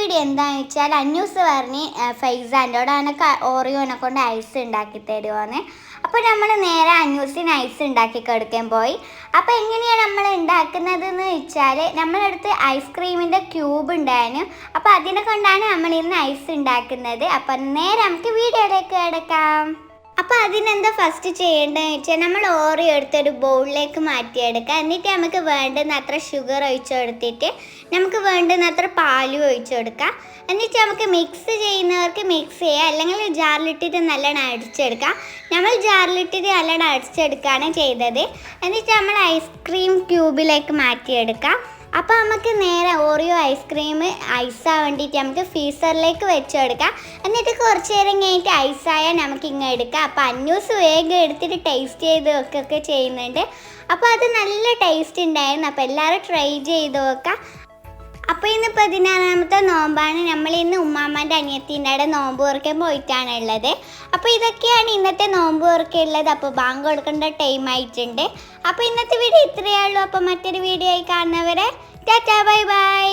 Video എന്താണെന്ന് വെച്ചാൽ അന്യൂസ് പറഞ്ഞ് അവനൊക്കെ ഓറിയോനെ കൊണ്ട് ഐസ് ഉണ്ടാക്കി തരുമോന്ന് അപ്പോൾ നമ്മൾ നേരെ അന്യൂസിന് ഐസ് ഉണ്ടാക്കി കൊടുക്കാൻ പോയി. അപ്പോൾ എങ്ങനെയാണ് നമ്മൾ ഉണ്ടാക്കുന്നത് എന്ന് വെച്ചാൽ നമ്മളടുത്ത് ഐസ്ക്രീമിന്റെ ക്യൂബ് ഉണ്ടായിരുന്നു. അപ്പോൾ അതിനെ കൊണ്ടാണ് നമ്മൾ ഇന്ന് ഐസ് ഉണ്ടാക്കുന്നത്. അപ്പം നേരെ നമുക്ക് വീഡിയോയിലേക്ക് കിടക്കാം. അപ്പോൾ അതിനെന്താ ഫസ്റ്റ് ചെയ്യേണ്ടതെന്ന് വെച്ചാൽ നമ്മൾ ഓറിയോ എടുത്തൊരു ബൗളിലേക്ക് മാറ്റിയെടുക്കുക. എന്നിട്ട് നമുക്ക് വേണ്ടുന്ന അത്ര ഷുഗർ ഒഴിച്ചു കൊടുത്തിട്ട് നമുക്ക് വേണ്ടുന്ന അത്ര പാലും ഒഴിച്ചു കൊടുക്കുക. എന്നിട്ട് നമുക്ക് മിക്സ് ചെയ്യുന്നവർക്ക് മിക്സ് ചെയ്യുക. അല്ലെങ്കിൽ ജാറിലിട്ടിട്ട് നല്ലോണം അടിച്ചെടുക്കാം നമ്മൾ ജാറിലിട്ടിട്ട് നല്ലോണം അടിച്ചെടുക്കുകയാണ് ചെയ്തത്. എന്നിട്ട് നമ്മൾ ഐസ്ക്രീം ക്യൂബിലേക്ക് മാറ്റിയെടുക്കാം അപ്പോൾ നമുക്ക് നേരെ ഓറിയോ ഐസ്ക്രീം ഐസാ വേണ്ടിയിട്ട് നമുക്ക് ഫ്രീസറിലേക്ക് വെച്ച് കൊടുക്കാം എന്നിട്ട് കുറച്ച് നേരം കഴിഞ്ഞിട്ട് ഐസായാൽ നമുക്ക് ഇങ്ങനെ എടുക്കാം. അപ്പോൾ അന്യൂസ് വേഗം എടുത്തിട്ട് ടേസ്റ്റ് ചെയ്ത് വെക്കുകയൊക്കെ ചെയ്യുന്നുണ്ട്. അപ്പോൾ അത് നല്ല ടേസ്റ്റ് ഉണ്ടായിരുന്നു. അപ്പോൾ എല്ലാവരും ട്രൈ ചെയ്ത് നോക്കാം. അപ്പോൾ ഇന്ന് പതിനാറാമത്തെ നോമ്പാണ്. നമ്മൾ ഇന്ന് ഉമ്മാമ്മന്റെ അനിയത്തിന്റെ അവിടെ നോമ്പ് തുറക്കാൻ പോയിട്ടാണ് ഉള്ളത്. അപ്പോൾ ഇതൊക്കെയാണ് ഇന്നത്തെ നോമ്പ് തുറക്കം ഉള്ളത്. അപ്പോൾ ബാങ്ക് കൊടുക്കേണ്ട ടൈം ആയിട്ടുണ്ട്. അപ്പോൾ ഇന്നത്തെ വീഡിയോ ഇത്രയേ ഉള്ളൂ. അപ്പോൾ മറ്റൊരു വീഡിയോ ആയി കാണുന്നവരെ ടാറ്റാ ബൈ ബൈ.